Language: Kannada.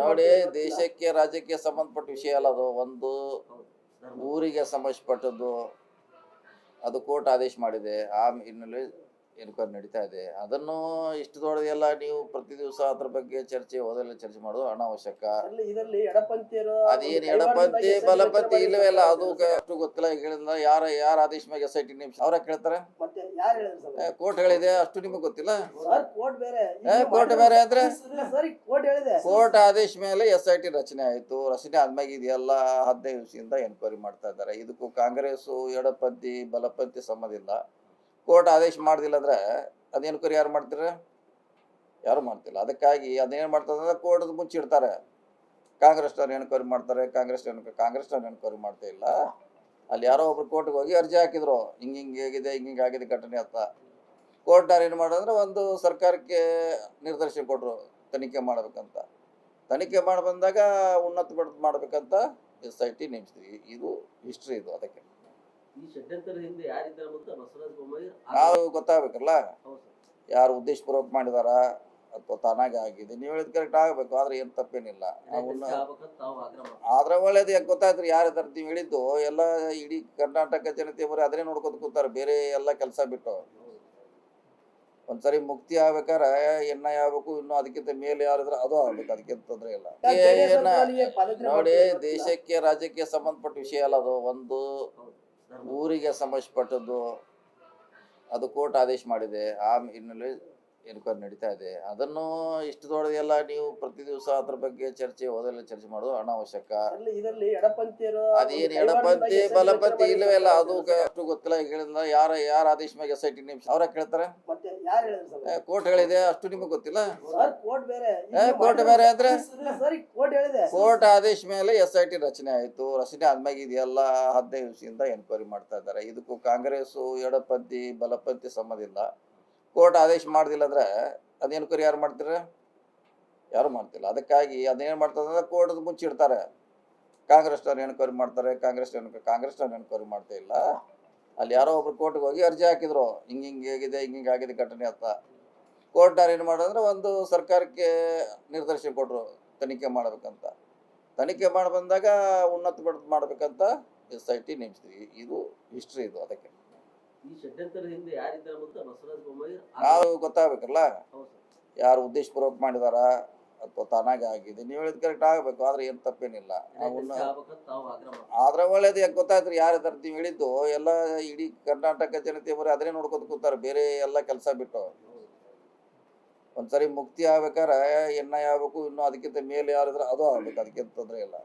ನೋಡಿ ದೇಶಕ್ಕೆ ರಾಜ್ಯಕ್ಕೆ ಸಂಬಂಧಪಟ್ಟ ವಿಷಯ ಅಲ್ಲ ಅದು. ಒಂದು ಊರಿಗೆ ಸಂಬಂಧಪಟ್ಟದ್ದು ಅದು ಕೋರ್ಟ್ ಆದೇಶ ಮಾಡಿದೆ. ಆ ಹಿನ್ನೆಲೆ ಎನ್ಕ್ವೈರಿ ನಡೀತಾ ಇದೆ. ಅದನ್ನು ಇಷ್ಟು ದೊಡ್ಡದೆಲ್ಲ ನೀವು ಪ್ರತಿ ದಿವಸ ಅದ್ರ ಬಗ್ಗೆ ಚರ್ಚೆ ಓದಲ್ಲ ಚರ್ಚೆ ಮಾಡೋದು ಅನಾವಶ್ಯಕ. ಅದೇನು ಎಡಪಂಥಿ ಬಲಪಂಥಿ ಇಲ್ಲವೇ ಇಲ್ಲ ಅದು ಅಷ್ಟು ಗೊತ್ತಿಲ್ಲ. ಹೇಳಿಲ್ಲ ಯಾರ ಯಾರ ಆದೇಶ ಮೇಲೆ ಎಸ್ ಐ ಟಿ ನೇಮಿಸಿ ಅವ್ರ ಕೇಳ್ತಾರೆ? ಕೋರ್ಟ್ ಹೇಳಿದೆ ಅಷ್ಟು ನಿಮಗೆ ಗೊತ್ತಿಲ್ಲ? ಕೋರ್ಟ್ ಬೇರೆ. ಆದ್ರೆ ಕೋರ್ಟ್ ಆದೇಶ ಮೇಲೆ ಎಸ್ ಐ ಟಿ ರಚನೆ ಆಯಿತು. ರಚನೆ ಆದ್ಮ್ಯಾಗ ಇದೆಲ್ಲ ಹದಿನೈದು ದಿವಸದಿಂದ ಎನ್ಕ್ವೈರಿ ಮಾಡ್ತಾ ಇದ್ದಾರೆ. ಇದಕ್ಕೂ ಕಾಂಗ್ರೆಸ್ ಎಡಪಂಥಿ ಬಲಪಂಥಿ ಸಂಬಂಧ ಇಲ್ಲ. ಕೋರ್ಟ್ ಆದೇಶ ಮಾಡ್ದಿಲ್ಲ ಅಂದ್ರೆ ಅದು ಎನ್ಕ್ವೈರಿ ಯಾರು ಮಾಡ್ತಾರೆ? ಯಾರು ಮಾಡ್ತಿಲ್ಲ. ಅದಕ್ಕಾಗಿ ಅದೇನು ಮಾಡ್ತದಂದ್ರೆ ಕೋರ್ಟ್ ಮುಚ್ಚಿಡ್ತಾರೆ ಕಾಂಗ್ರೆಸ್ನವ್ರು ಎನ್ಕ್ವೈರಿ ಮಾಡ್ತಾರೆ? ಕಾಂಗ್ರೆಸ್ ಕಾಂಗ್ರೆಸ್ನವ್ರು ಎನ್ಕ್ವೈರಿ ಮಾಡ್ತಾ ಇಲ್ಲ. ಅಲ್ಲಿ ಯಾರೋ ಒಬ್ರು ಕೋರ್ಟ್ಗೆ ಹೋಗಿ ಅರ್ಜಿ ಹಾಕಿದ್ರು. ಹಿಂಗೆ ಹಿಂಗೆ ಆಗಿದೆ ಹಿಂಗೆ ಹಿಂಗೆ ಆಗಿದೆ ಘಟನೆ ಅಂತ. ಕೋರ್ಟ್ನವ್ರು ಏನು ಮಾಡಿದ್ರೆ ಒಂದು ಸರ್ಕಾರಕ್ಕೆ ನಿರ್ದೇಶನ ಕೊಟ್ಟರು ತನಿಖೆ ಮಾಡಬೇಕಂತ. ತನಿಖೆ ಮಾಡಿ ಬಂದಾಗ ಉನ್ನತ ಮಾಡ್ಬೇಕಂತ ಎಸ್ ಐ ಟಿ ನೇಮಿಸಿದ್ವಿ. ಇದು ಹಿಸ್ಟ್ರಿ ಇದು ಅದಕ್ಕೆ. ನಾವು ಗೊತ್ತಾಗಬೇಕಲ್ಲ. ಯಾರು ಉದ್ದೇಶಪೂರ್ವಕ ಮಾಡಿದಾರ ಅಥವಾ ತಾನಾಗೆ ಆಗಿದೆ? ನೀವು ಹೇಳಿದ ಕರೆಕ್ಟ್ ಆಗಬೇಕು ಆದ್ರೆ ಏನ್ ತಪ್ಪೇನಿಲ್ಲ. ಆದ್ರೆ ಒಳ್ಳೇದು ಯಾಕೆ ಗೊತ್ತಾಯ್ತು ಯಾರ ತರ ನೀವು ಹೇಳಿದ್ದು. ಎಲ್ಲ ಇಡೀ ಕರ್ನಾಟಕ ಜನತೆ ಬರೀ ಅದನ್ನೇ ನೋಡ್ಕೊತ ಕೂತಾರ ಬೇರೆ ಎಲ್ಲ ಕೆಲಸ ಬಿಟ್ಟು. ಒಂದ್ಸರಿ ಮುಕ್ತಿ ಆಗ್ಬೇಕಾರೆ ಎಣ್ಣ ಆಗ್ಬೇಕು ಇನ್ನು ಅದಕ್ಕಿಂತ ಮೇಲೆ ಯಾರಿದ್ರೆ ಅದು ಆಗ್ಬೇಕು ಅದಕ್ಕಿಂತ ತೊಂದರೆ ಇಲ್ಲ. ನೋಡಿ ದೇಶಕ್ಕೆ ರಾಜ್ಯಕ್ಕೆ ಸಂಬಂಧಪಟ್ಟ ವಿಷಯ ಅಲ್ಲ ಅದು. ಒಂದು. ಊರಿಗೆ ಸಂಬಂಧಪಟ್ಟದ್ದು ಅದು ಕೋರ್ಟ್ ಆದೇಶ ಮಾಡಿದೆ. ಆ ಹಿನ್ನೆಲೆ ಎನ್ಕ್ವೈರಿ ನಡೀತಾ ಇದೆ. ಅದನ್ನು ಇಷ್ಟು ದೊಡ್ಡದೆಲ್ಲ ನೀವು ಪ್ರತಿ ದಿವಸ ಅದ್ರ ಬಗ್ಗೆ ಚರ್ಚೆ ಓದಲ್ಲ ಚರ್ಚೆ ಮಾಡೋದು ಅನಾವಶ್ಯಕ. ಅದೇನು ಎಡಪಂಥಿ ಬಲಪಂಥಿ ಇಲ್ಲವೇ ಇಲ್ಲ ಅದು ಅಷ್ಟು ಗೊತ್ತಿಲ್ಲ. ಈಗ ಹೇಳಿಲ್ಲ ಯಾರ ಯಾರ ಆದೇಶ ಮೇಲೆ ಎಸ್ ಐ ಟಿ ನಿಮಿಷ ಅವ್ರ ಕೇಳ್ತಾರೆ ಕೋರ್ಟ್ ಹೇಳಿದೆ ಅಷ್ಟು ನಿಮಗೆ ಗೊತ್ತಿಲ್ಲ? ಕೋರ್ಟ್ ಬೇರೆ. ಅಂದ್ರೆ? ಕೋರ್ಟ್ ಆದೇಶ ಮೇಲೆ ಎಸ್ ಐ ಟಿ ರಚನೆ ಆಯಿತು. ರಚನೆ ಆದ್ಮ್ಯಾಗ ಇದೆಲ್ಲ ಹದಿನೈದು ದಿವಸದಿಂದ ಎನ್ಕ್ವೈರಿ ಮಾಡ್ತಾ ಇದ್ದಾರೆ. ಇದಕ್ಕೂ ಕಾಂಗ್ರೆಸ್ ಎಡಪಂಥಿ ಬಲಪಂಥಿ ಸಂಬಂಧ ಇಲ್ಲ. ಕೋರ್ಟ್ ಆದೇಶ ಮಾಡ್ದಿಲ್ಲ ಅಂದ್ರೆ ಅದೇನು ಕರಿ ಯಾರು ಮಾಡ್ತೀರ? ಯಾರು ಮಾಡ್ತಿಲ್ಲ. ಅದಕ್ಕಾಗಿ ಅದೇನು ಮಾಡ್ತದೆ ಅಂದ್ರೆ ಕೋರ್ಟ್ ಮುಚ್ಚಿಡ್ತಾರೆ ಕಾಂಗ್ರೆಸ್ನವ್ರು ಎನ್ಕ್ವೈರಿ ಮಾಡ್ತಾರೆ? ಕಾಂಗ್ರೆಸ್ ಕಾಂಗ್ರೆಸ್ನವ್ರು ಎನ್ಕ್ವೈರಿ ಮಾಡ್ತಾ ಇಲ್ಲ. ಅಲ್ಲಿ ಯಾರೋ ಒಬ್ರು ಕೋರ್ಟ್ಗೆ ಹೋಗಿ ಅರ್ಜಿ ಹಾಕಿದ್ರು. ಹಿಂಗೆ ಹಿಂಗೆ ಆಗಿದೆ ಹಿಂಗೆ ಹಿಂಗೆ ಆಗಿದೆ ಘಟನೆ ಅಂತ. ಕೋರ್ಟ್ನವ್ರು ಏನು ಮಾಡಿದ್ರೆ ಒಂದು ಸರ್ಕಾರಕ್ಕೆ ನಿರ್ದೇಶನ ಕೊಟ್ಟರು ತನಿಖೆ ಮಾಡಬೇಕಂತ. ತನಿಖೆ ಮಾಡಿ ಬಂದಾಗ ಉನ್ನತ ಮಾಡ್ಬೇಕಂತ ಎಸ್ ಐ ಟಿ ನೇಮಿಸಿದ್ವಿ. ಇದು ಹಿಸ್ಟ್ರಿ ಇದು ಅದಕ್ಕೆ. ನಾವು ಗೊತ್ತಾಗಬೇಕಲ್ಲ. ಯಾರು ಉದ್ದೇಶಪೂರ್ವಕ ಮಾಡಿದಾರ? ಅಥವಾ ತಾನಾಗೆ ಆಗಿದೆ? ನೀವು ಹೇಳಿದ ಕರೆಕ್ಟ್ ಆಗಬೇಕು ಆದ್ರೆ ಏನು ತಪ್ಪೇನಿಲ್ಲ. ಆದ್ರ ಒಳ್ಳೇದು ಯಾಕೆ ಗೊತ್ತಾಯ್ತು ಯಾರು ಇದಾರೆ ನೀವು ಹೇಳಿದ್ದು ಎಲ್ಲ ಇಡೀ ಕರ್ನಾಟಕ ಜನತೆ ಬರೀ ಅದನ್ನೇ ನೋಡ್ಕೊತ ಕೂತಾರೆ ಬೇರೆ ಎಲ್ಲ ಕೆಲಸ ಬಿಟ್ಟು. ಒಂದ್ಸರಿ ಮುಕ್ತಿ ಆಗ್ಬೇಕಾರೆ ಎಣ್ಣ ಆಗ್ಬೇಕು ಇನ್ನು ಅದಕ್ಕಿಂತ ಮೇಲೆ ಯಾರಿದ್ರೆ ಅದು ಆಗ್ಬೇಕು ಅದಕ್ಕಿಂತ ತೊಂದರೆ ಇಲ್ಲ.